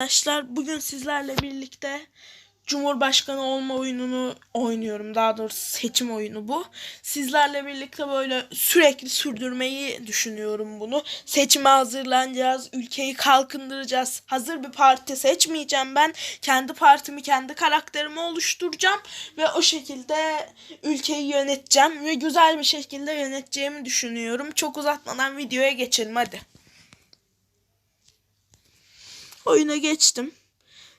Arkadaşlar bugün sizlerle birlikte Cumhurbaşkanı olma oyununu oynuyorum. Daha doğrusu seçim oyunu bu. Sizlerle birlikte böyle sürekli sürdürmeyi düşünüyorum bunu. Seçime hazırlanacağız. Ülkeyi kalkındıracağız. Hazır bir parti seçmeyeceğim ben. Kendi partimi, kendi karakterimi oluşturacağım. Ve o şekilde ülkeyi yöneteceğim. Ve güzel bir şekilde yöneteceğimi düşünüyorum. Çok uzatmadan videoya geçelim hadi. Oyuna geçtim.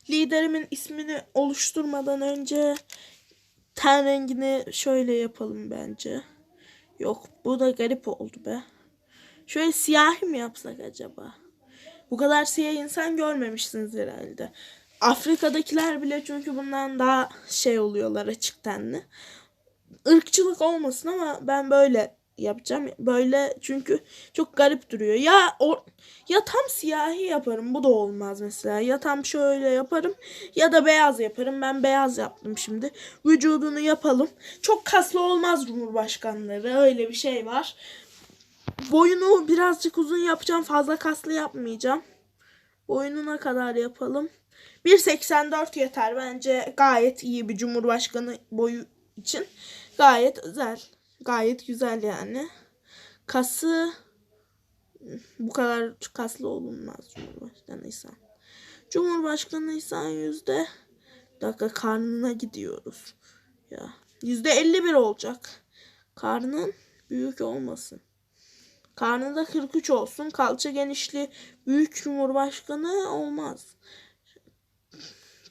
Liderimin ismini oluşturmadan önce ten rengini şöyle yapalım bence. Yok bu da garip oldu be. Şöyle siyahi mi yapsak acaba? Bu kadar siyah insan görmemişsiniz herhalde. Afrika'dakiler bile çünkü bundan daha şey oluyorlar açık tenli. Irkçılık olmasın ama ben böyle yapacağım. Böyle çünkü çok garip duruyor. Ya o ya tam siyahi yaparım. Bu da olmaz mesela. Ya tam şöyle yaparım ya da beyaz yaparım. Ben beyaz yaptım şimdi. Vücudunu yapalım. Çok kaslı olmaz cumhurbaşkanları. Öyle bir şey var. Boyunu birazcık uzun yapacağım. Fazla kaslı yapmayacağım. Boyununa kadar yapalım. 1.84 yeter bence. Gayet iyi bir cumhurbaşkanı boyu için. Gayet özel. Gayet güzel yani. Kası bu kadar kaslı olunmaz Cumhurbaşkanıysan. Cumhurbaşkanıysan yüzde Bir dakika karnına gidiyoruz. Ya yüzde 51 olacak. Karnın büyük olmasın. Karnında 43 olsun. Kalça genişliği büyük cumhurbaşkanı olmaz.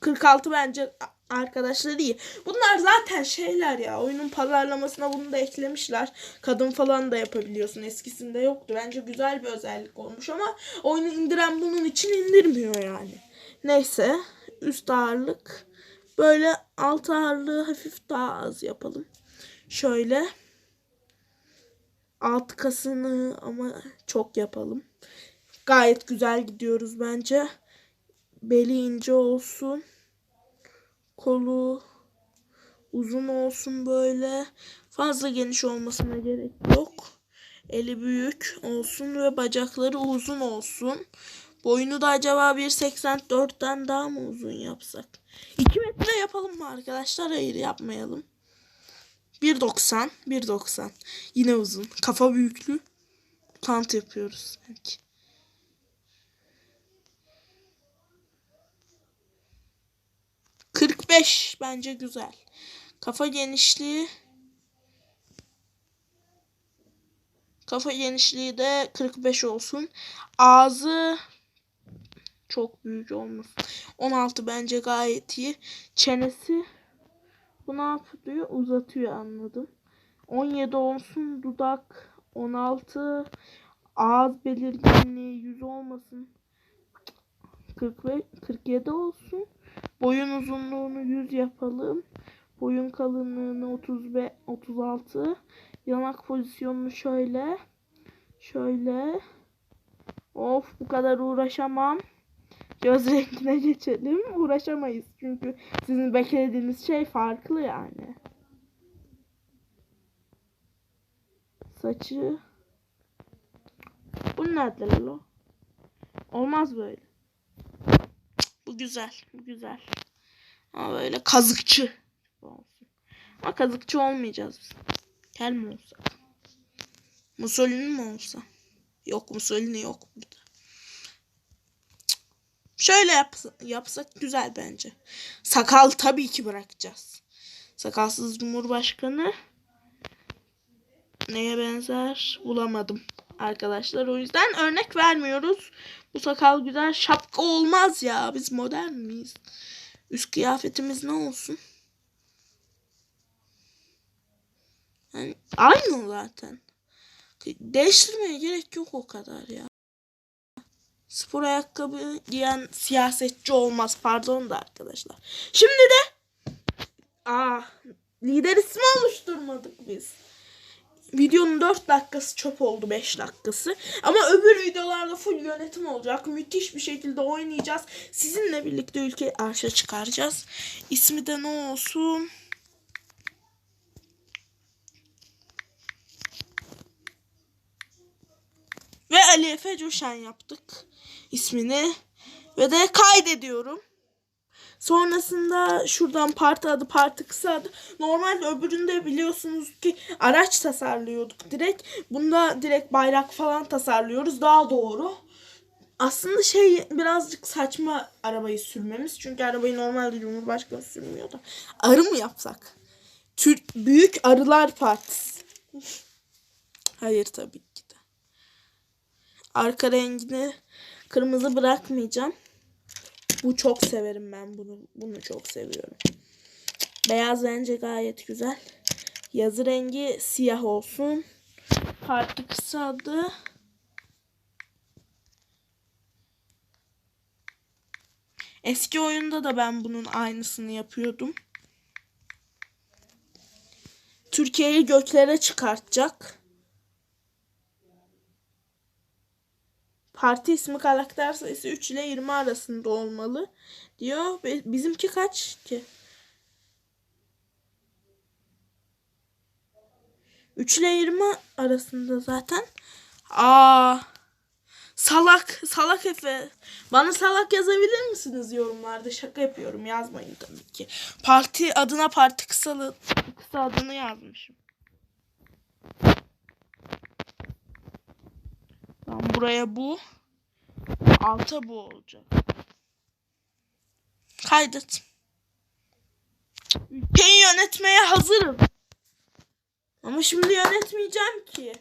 46 bence arkadaşlar iyi. Bunlar zaten şeyler ya. Oyunun pazarlamasına bunu da eklemişler. Kadın falan da yapabiliyorsun. Eskisinde yoktu. Bence güzel bir özellik olmuş ama oyunu indiren bunun için indirmiyor yani. Neyse. Üst ağırlık. Böyle alt ağırlığı hafif daha az yapalım. Şöyle. Alt kasını ama çok yapalım. Gayet güzel gidiyoruz bence. Beli ince olsun kolu uzun olsun böyle. Fazla geniş olmasına gerek yok. Eli büyük olsun ve bacakları uzun olsun. Boyunu da acaba 1.84'ten daha mı uzun yapsak? 2 metre yapalım mı arkadaşlar? Hayır yapmayalım. 1.90 1.90 yine uzun. Kafa büyüklüğü. Kant yapıyoruz sanki. Kırk beş bence güzel. Kafa genişliği Kafa genişliği de 45 olsun. Ağzı çok büyük olmasın. 16 bence gayet iyi. Çenesi bu ne yapıyor? Uzatıyor anladım. 17 olsun. Dudak 16. Ağız belirginliği 100 olmasın. 45, 47 olsun. Boyun uzunluğunu 100 yapalım. Boyun kalınlığını 35 36. Yanak pozisyonunu şöyle. Şöyle. Of bu kadar uğraşamam. Göz rengine geçelim. Uğraşamayız çünkü sizin beklediğiniz şey farklı yani. Saçı. Bu nedir lo? Olmaz böyle. Güzel. Bu güzel. Ama böyle kazıkçı olsun. Ama kazıkçı olmayacağız. Kel mi olsa? Mussolini mi olsa? Yok Mussolini yok burada. Şöyle yapsa, yapsak güzel bence. Sakal tabii ki bırakacağız. Sakalsız Cumhurbaşkanı neye benzer bulamadım arkadaşlar. O yüzden örnek vermiyoruz. Bu sakal güzel şapka olmaz ya. Biz modern miyiz? Üst kıyafetimiz ne olsun? Yani aynı zaten. Değiştirmeye gerek yok o kadar ya. Spor ayakkabı giyen siyasetçi olmaz. Pardon da arkadaşlar. Şimdi de Aa, lider ismi oluşturmadık biz. Videonun 4 dakikası çöp oldu 5 dakikası. Ama öbür videolarda full yönetim olacak. Müthiş bir şekilde oynayacağız. Sizinle birlikte ülkeyi arşa çıkaracağız. İsmi de ne olsun? Ve Ali Efe Coşan yaptık ismini. Ve de kaydediyorum. Sonrasında şuradan parti adı parti kısa adı. Normalde öbüründe biliyorsunuz ki araç tasarlıyorduk direkt. Bunda direkt bayrak falan tasarlıyoruz. Daha doğru. Aslında şey birazcık saçma arabayı sürmemiz. Çünkü arabayı normalde Cumhurbaşkanı sürmüyor da. Arı mı yapsak? Türk Büyük Arılar Partisi. Hayır tabii ki de. Arka rengini kırmızı bırakmayacağım. Bu çok severim ben bunu. Bunu çok seviyorum. Beyaz bence gayet güzel. Yazı rengi siyah olsun. Parti kısa adı. Eski oyunda da ben bunun aynısını yapıyordum. Türkiye'yi göklere çıkartacak. Parti ismi karakter sayısı 3 ile 20 arasında olmalı diyor. Bizimki kaç ki? 3 ile 20 arasında zaten. Aa. Salak, salak Efe. Bana salak yazabilir misiniz yorumlarda? Şaka yapıyorum. Yazmayın tabii ki. Parti adına parti kısalı, kısa adını yazmışım. Ben buraya bu. Alta bu olacak. Kaydet. Ülkeyi yönetmeye hazırım. Ama şimdi yönetmeyeceğim ki.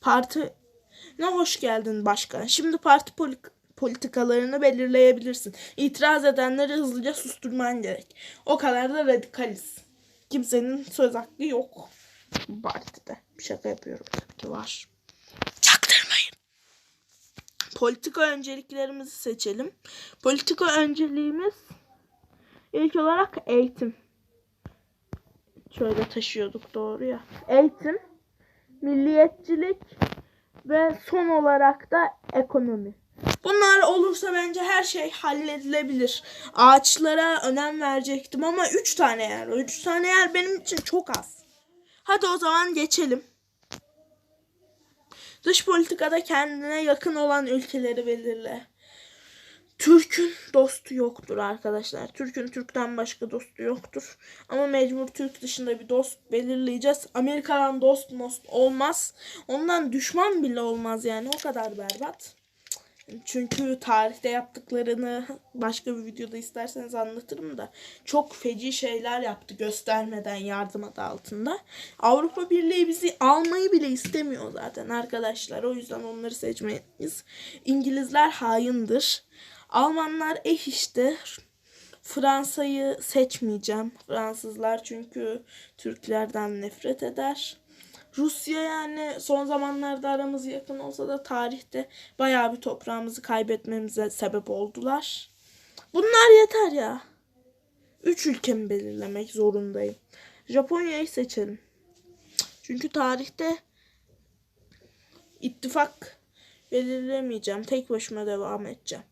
Parti ne hoş geldin başkan. Şimdi parti poli- politikalarını belirleyebilirsin. İtiraz edenleri hızlıca susturman gerek. O kadar da radikaliz. Kimsenin söz hakkı yok partide. Şaka yapıyorum tabii ki var. Çaktırmayın. Politika önceliklerimizi seçelim. Politika önceliğimiz ilk olarak eğitim. Şöyle taşıyorduk doğru ya. Eğitim, milliyetçilik ve son olarak da ekonomi. Bunlar olursa bence her şey halledilebilir. Ağaçlara önem verecektim ama 3 tane yer. 3 tane yer benim için çok az. Hadi o zaman geçelim. Dış politikada kendine yakın olan ülkeleri belirle. Türk'ün dostu yoktur arkadaşlar. Türk'ün Türk'ten başka dostu yoktur. Ama mecbur Türk dışında bir dost belirleyeceğiz. Amerika'dan dost most olmaz. Ondan düşman bile olmaz yani. O kadar berbat. Çünkü tarihte yaptıklarını başka bir videoda isterseniz anlatırım da çok feci şeyler yaptı göstermeden yardım adı altında. Avrupa Birliği bizi almayı bile istemiyor zaten arkadaşlar. O yüzden onları seçmeyiz. İngilizler haindir. Almanlar eh işte. Fransa'yı seçmeyeceğim. Fransızlar çünkü Türklerden nefret eder. Rusya yani son zamanlarda aramız yakın olsa da tarihte bayağı bir toprağımızı kaybetmemize sebep oldular. Bunlar yeter ya. Üç ülkemi belirlemek zorundayım. Japonya'yı seçelim. Çünkü tarihte ittifak belirlemeyeceğim. Tek başıma devam edeceğim.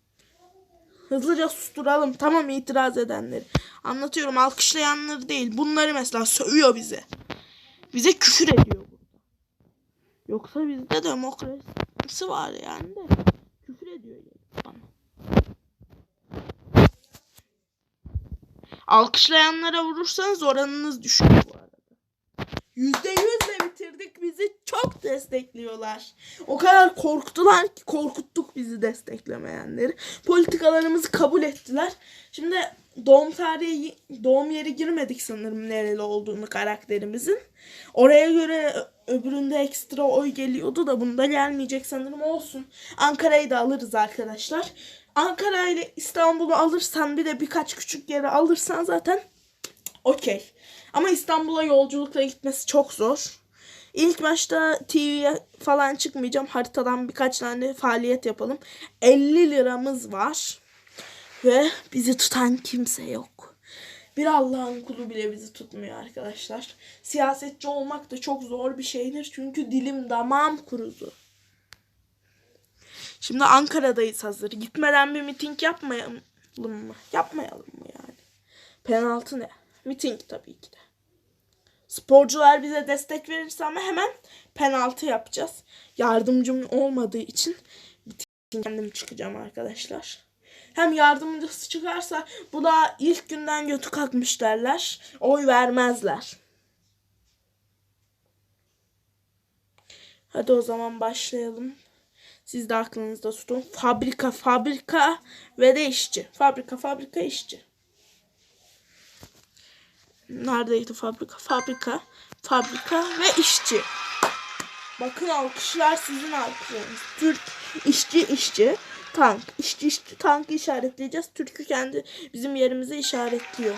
Hızlıca susturalım. Tamam itiraz edenleri. Anlatıyorum alkışlayanları değil. Bunları mesela sövüyor bize. Bize küfür ediyor. Yoksa bizde demokrasi var yani de. Küfür ediyor bana. Alkışlayanlara vurursanız oranınız düşüyor bu arada. Yüzde yüzle bitirdik bizi çok destekliyorlar. O kadar korktular ki korkuttuk bizi desteklemeyenleri. Politikalarımızı kabul ettiler. Şimdi doğum tarihi, doğum yeri girmedik sanırım nereli olduğunu karakterimizin. Oraya göre öbüründe ekstra oy geliyordu da bunda gelmeyecek sanırım olsun. Ankara'yı da alırız arkadaşlar. Ankara ile İstanbul'u alırsan bir de birkaç küçük yere alırsan zaten okey. Ama İstanbul'a yolculukla gitmesi çok zor. İlk başta TV'ye falan çıkmayacağım. Haritadan birkaç tane faaliyet yapalım. 50 liramız var. Ve bizi tutan kimse yok. Bir Allah'ın kulu bile bizi tutmuyor arkadaşlar. Siyasetçi olmak da çok zor bir şeydir. Çünkü dilim damağım kurudu. Şimdi Ankara'dayız hazır. Gitmeden bir miting yapmayalım mı? Yapmayalım mı yani? Penaltı ne? Miting tabii ki de. Sporcular bize destek verirse ama hemen penaltı yapacağız. Yardımcım olmadığı için kendim çıkacağım arkadaşlar. Hem yardımcısı çıkarsa bu da ilk günden götü kalkmış derler. Oy vermezler. Hadi o zaman başlayalım. Siz de aklınızda tutun. Fabrika, fabrika ve de işçi. Fabrika, fabrika, işçi. Neredeydi fabrika? Fabrika, fabrika ve işçi. Bakın alkışlar sizin alkışlarınız. Türk, işçi, işçi, tank. İşçi, işçi, tankı işaretleyeceğiz. Türk'ü kendi bizim yerimize işaretliyor.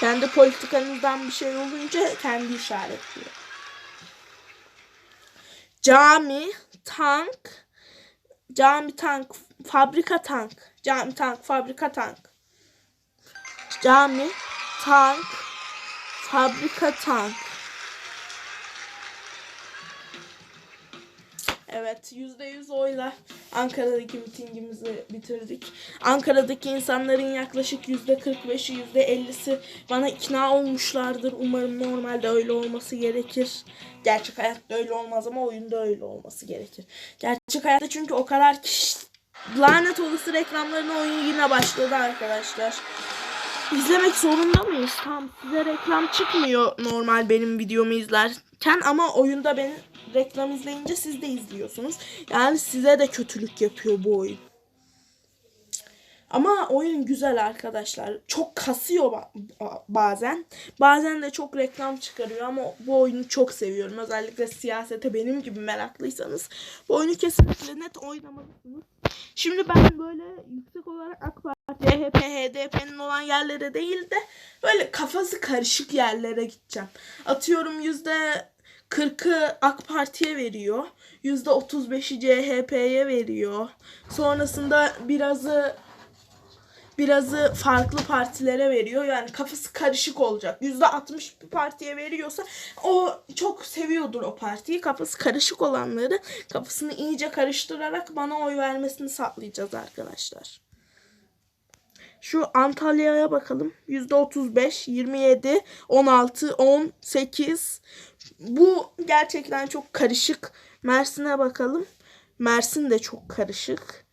Kendi politikanızdan bir şey olunca kendi işaretliyor. Cami, tank, cami tank, fabrika tank, cami tank, fabrika tank. Cami, tank, fabrika tank. Evet, %100 oyla Ankara'daki mitingimizi bitirdik. Ankara'daki insanların yaklaşık %45'i, %50'si bana ikna olmuşlardır. Umarım normalde öyle olması gerekir. Gerçek hayatta öyle olmaz ama oyunda öyle olması gerekir. Gerçek hayatta çünkü o kadar kişi... Lanet olası reklamların oyun yine başladı arkadaşlar. İzlemek zorunda mıyız? Tamam size reklam çıkmıyor normal benim videomu izlerken ama oyunda beni reklam izleyince siz de izliyorsunuz. Yani size de kötülük yapıyor bu oyun. Ama oyun güzel arkadaşlar. Çok kasıyor ba- bazen. Bazen de çok reklam çıkarıyor ama bu oyunu çok seviyorum. Özellikle siyasete benim gibi meraklıysanız bu oyunu kesinlikle net oynamalısınız. Şimdi ben böyle yüksek olarak AK Parti, CHP, HDP'nin olan yerlere değil de böyle kafası karışık yerlere gideceğim. Atıyorum yüzde 40'ı AK Parti'ye veriyor. Yüzde 35'i CHP'ye veriyor. Sonrasında birazı birazı farklı partilere veriyor. Yani kafası karışık olacak. Yüzde 60 bir partiye veriyorsa o çok seviyordur o partiyi. Kafası karışık olanları kafasını iyice karıştırarak bana oy vermesini sağlayacağız arkadaşlar. Şu Antalya'ya bakalım. Yüzde 35, 27, 16, 18. Bu gerçekten çok karışık. Mersin'e bakalım. Mersin de çok karışık.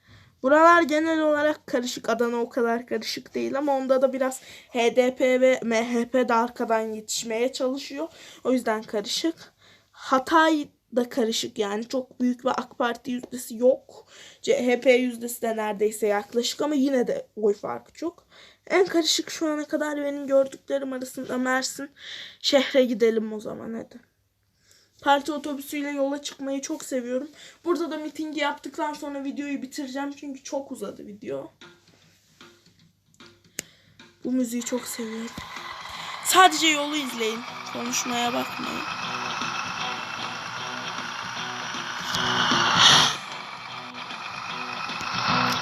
Buralar genel olarak karışık. Adana o kadar karışık değil ama onda da biraz HDP ve MHP de arkadan yetişmeye çalışıyor. O yüzden karışık. Hatay da karışık yani çok büyük ve AK Parti yüzdesi yok. CHP yüzdesi de neredeyse yaklaşık ama yine de oy farkı çok. En karışık şu ana kadar benim gördüklerim arasında Mersin. Şehre gidelim o zaman hadi. Parti otobüsüyle yola çıkmayı çok seviyorum. Burada da mitingi yaptıktan sonra videoyu bitireceğim çünkü çok uzadı video. Bu müziği çok seviyorum. Sadece yolu izleyin. Konuşmaya bakmayın.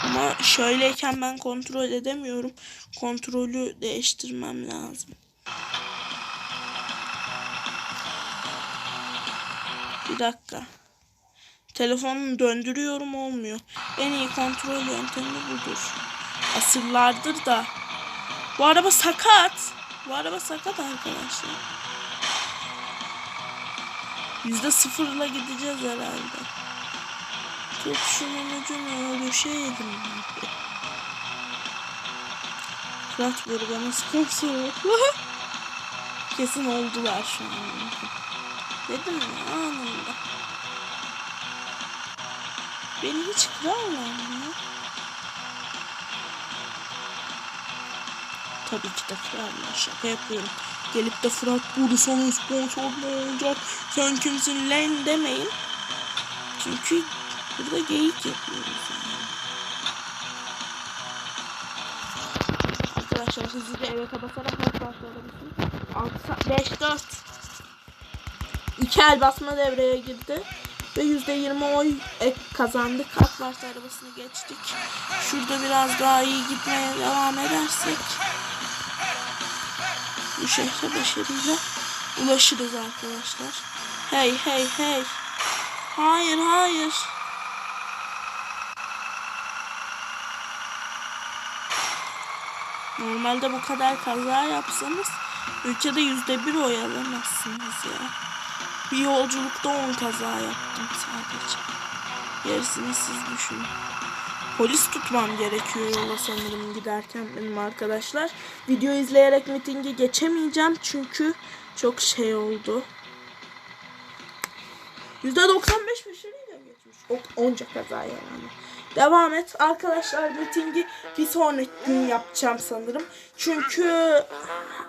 Ama şöyleyken ben kontrol edemiyorum. Kontrolü değiştirmem lazım. Bir dakika. Telefonu döndürüyorum olmuyor. En iyi kontrol yöntemi budur. Asırlardır da. Bu araba sakat. Bu araba sakat arkadaşlar. Yüzde sıfırla gideceğiz herhalde. Tut şunun ucunu düşeydim. Fırat bana sponsor. Kesin oldular şu an. Dedim ya anında. Beni hiç mı? Tabii ki de kırarlar. Şaka yapıyorum. Gelip de Fırat burada sana sponsor mu olacak? Sen kimsin lan demeyin. Çünkü burada geyik yapıyoruz yani. Arkadaşlar de eve kapasarak nasıl başlayabilirsiniz? 5 4 İki el basma devreye girdi. Ve %20 oy ek kazandık. AK arabasını geçtik. Şurada biraz daha iyi gitmeye devam edersek bu şehre başarıyla ulaşırız arkadaşlar. Hey hey hey. Hayır hayır. Normalde bu kadar kaza yapsanız ülkede yüzde bir oy alamazsınız ya. Bir yolculukta 10 kaza yaptım sadece. Gerisini siz düşünün. Polis tutmam gerekiyor yola sanırım giderken benim arkadaşlar. Video izleyerek mitingi geçemeyeceğim çünkü çok şey oldu. %95 başarıyla geçmiş. O- Onca kazaya yani. Devam et. Arkadaşlar mitingi bir sonraki gün yapacağım sanırım. Çünkü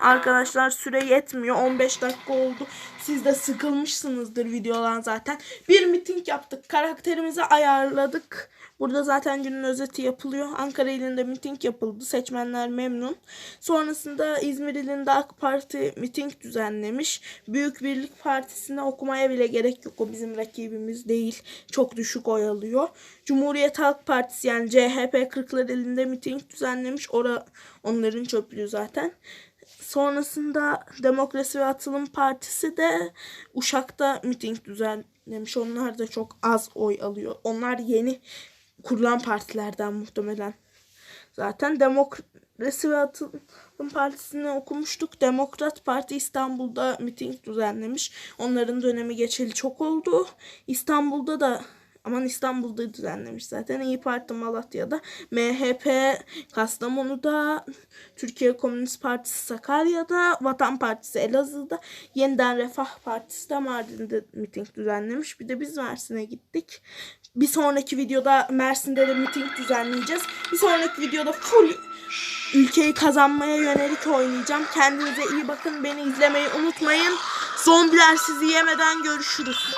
arkadaşlar süre yetmiyor. 15 dakika oldu. Siz de sıkılmışsınızdır videodan zaten. Bir miting yaptık. Karakterimizi ayarladık. Burada zaten günün özeti yapılıyor. Ankara ilinde miting yapıldı. Seçmenler memnun. Sonrasında İzmir ilinde AK Parti miting düzenlemiş. Büyük Birlik Partisi'ne okumaya bile gerek yok. O bizim rakibimiz değil. Çok düşük oy alıyor. Cumhuriyet Halk Partisi yani CHP Kırklareli'nde miting düzenlemiş. Ora onların çöplüğü zaten. Sonrasında Demokrasi ve Atılım Partisi de Uşak'ta miting düzenlemiş. Onlar da çok az oy alıyor. Onlar yeni kurulan partilerden muhtemelen. Zaten Demokrasi ve Atılım Partisi'ni okumuştuk. Demokrat Parti İstanbul'da miting düzenlemiş. Onların dönemi geçeli çok oldu. İstanbul'da da aman İstanbul'da düzenlemiş zaten. İyi Parti Malatya'da, MHP Kastamonu'da, Türkiye Komünist Partisi Sakarya'da, Vatan Partisi Elazığ'da, Yeniden Refah Partisi de Mardin'de miting düzenlemiş. Bir de biz Mersin'e gittik. Bir sonraki videoda Mersin'de de miting düzenleyeceğiz. Bir sonraki videoda full ülkeyi kazanmaya yönelik oynayacağım. Kendinize iyi bakın. Beni izlemeyi unutmayın. Zombiler sizi yemeden görüşürüz.